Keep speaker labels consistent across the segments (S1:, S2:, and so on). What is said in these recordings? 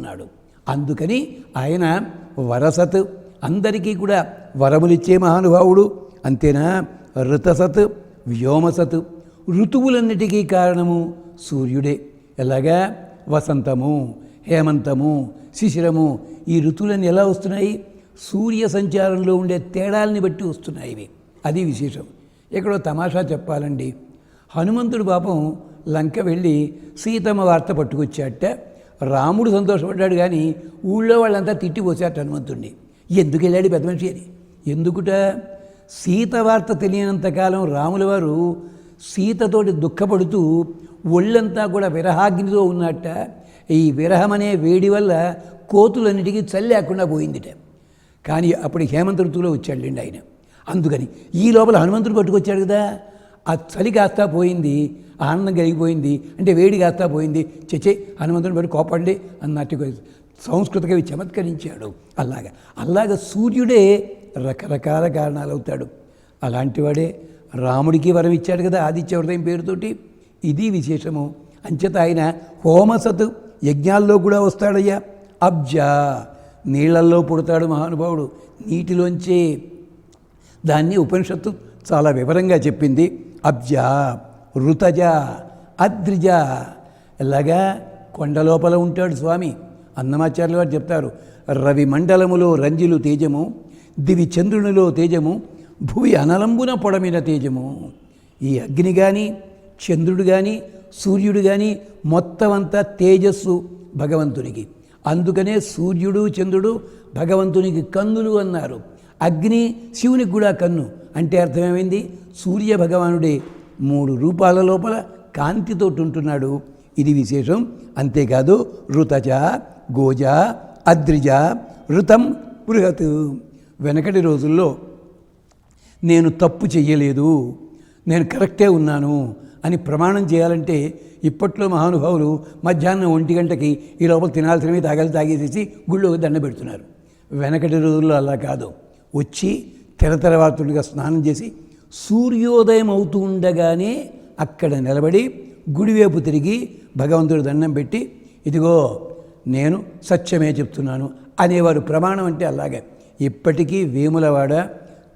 S1: ఉన్నాడు. అందుకని ఆయన వరసత్. అందరికీ కూడా వరములిచ్చే మహానుభావుడు. అంతేనా? ఋతసత్ వ్యోమసత్. ఋతువులన్నిటికీ కారణము సూర్యుడే. ఎలాగా? వసంతము హేమంతము శిశిరము. ఈ ఋతువులన్నీ ఎలా వస్తున్నాయి? సూర్య సంచారంలో ఉండే తేడాల్ని బట్టి వస్తున్నాయి ఇవి. అది విశేషం. ఎక్కడో తమాషా చెప్పాలండి. హనుమంతుడు పాపం లంక వెళ్ళి సీతమ్మ వార్త పట్టుకొచ్చాట రాముడు సంతోషపడ్డాడు కానీ ఊళ్ళో వాళ్ళంతా తిట్టిపోసాడు హనుమంతుడిని ఎందుకు వెళ్ళాడు పెద్ద మనిషి అని? ఎందుకుట? సీత వార్త తెలియనంతకాలం రాముల వారు సీతతోటి దుఃఖపడుతూ ఒళ్ళంతా కూడా విరహాగ్నితో ఉన్నట్ట. ఈ విరహం అనే వేడి వల్ల కోతులన్నిటికీ చలి లేకుండా పోయిందిట. కానీ అప్పుడు హేమంత ఋతువులో వచ్చాడులేండి ఆయన. అందుకని ఈ లోపల హనుమంతుడు పట్టుకొచ్చాడు కదా. ఆ చలి కాస్తా పోయింది ఆనందం కలిగిపోయింది అంటే వేడి కాస్తా పోయింది. చచ్చే హనుమంతుని బట్టి కోపండి అన్నట్టు సంస్కృత కవి చమత్కరించాడు అలాగా అలాగ సూర్యుడే రకరకాల కారణాలు అవుతాడు. అలాంటివాడే రాముడికి వరం ఇచ్చాడు కదా ఆదిత్య హృదయం పేరుతోటి. ఇది విశేషము. అంచేత ఆయన హోమసత్ యజ్ఞాల్లో కూడా వస్తాడయ్యా. అబ్జ నీళ్ళల్లో పుడతాడు మహానుభావుడు. నీటిలోంచే దాన్ని ఉపనిషత్తు చాలా వివరంగా చెప్పింది. అబ్జ ఋతజ అద్రిజ. ఇలాగా కొండలోపల ఉంటాడు స్వామి. అన్నమాచార్యులు వారు చెప్తారు రవి మండలములో రంజిలు తేజము దివి చంద్రునిలో తేజము భూమి అనలంబున పొడమిన తేజము. ఈ అగ్ని కానీ చంద్రుడు కానీ సూర్యుడు కానీ మొత్తం అంతా తేజస్సు భగవంతునికి. అందుకనే సూర్యుడు చంద్రుడు భగవంతునికి కన్నులు అన్నారు. అగ్ని శివునికి కూడా కన్ను. అంటే అర్థమేమైంది? సూర్య భగవానుడే మూడు రూపాల లోపల కాంతితోటి ఉంటున్నాడు ఇది విశేషం. అంతేకాదు ఋతజ గోజ అద్రిజ ఋతం బృహత్. వెనకటి రోజుల్లో నేను తప్పు చెయ్యలేదు. నేను కరెక్టే ఉన్నాను అని ప్రమాణం చేయాలంటే ఇప్పట్లో మహానుభావులు మధ్యాహ్నం ఒంటి గంటకి ఈ లోపల తినాల్సినవి తాగాలి తాగేసేసి గుళ్ళో దండ పెడుతున్నారు. వెనకటి రోజుల్లో అలా కాదు. వచ్చి తెర తెరవాతుడిగా స్నానం చేసి సూర్యోదయం అవుతూ ఉండగానే అక్కడ నిలబడి గుడివైపు తిరిగి భగవంతుడు దండం పెట్టి ఇదిగో నేను సత్యమే చెప్తున్నాను అనేవారు ప్రమాణం అంటే అలాగే. ఇప్పటికీ వేములవాడ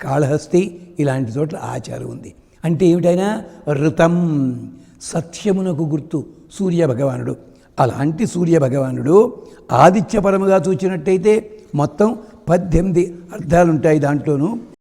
S1: కాళహస్తి ఇలాంటి చోట్ల ఆచారం ఉంది. అంటే ఏమిటైనా ఋతం సత్యమునకు గుర్తు సూర్య భగవానుడు అలాంటి సూర్య భగవానుడు ఆదిత్యపరముగా చూచినట్టయితే మొత్తం పద్దెనిమిది అర్థాలుంటాయి దాంట్లోనూ.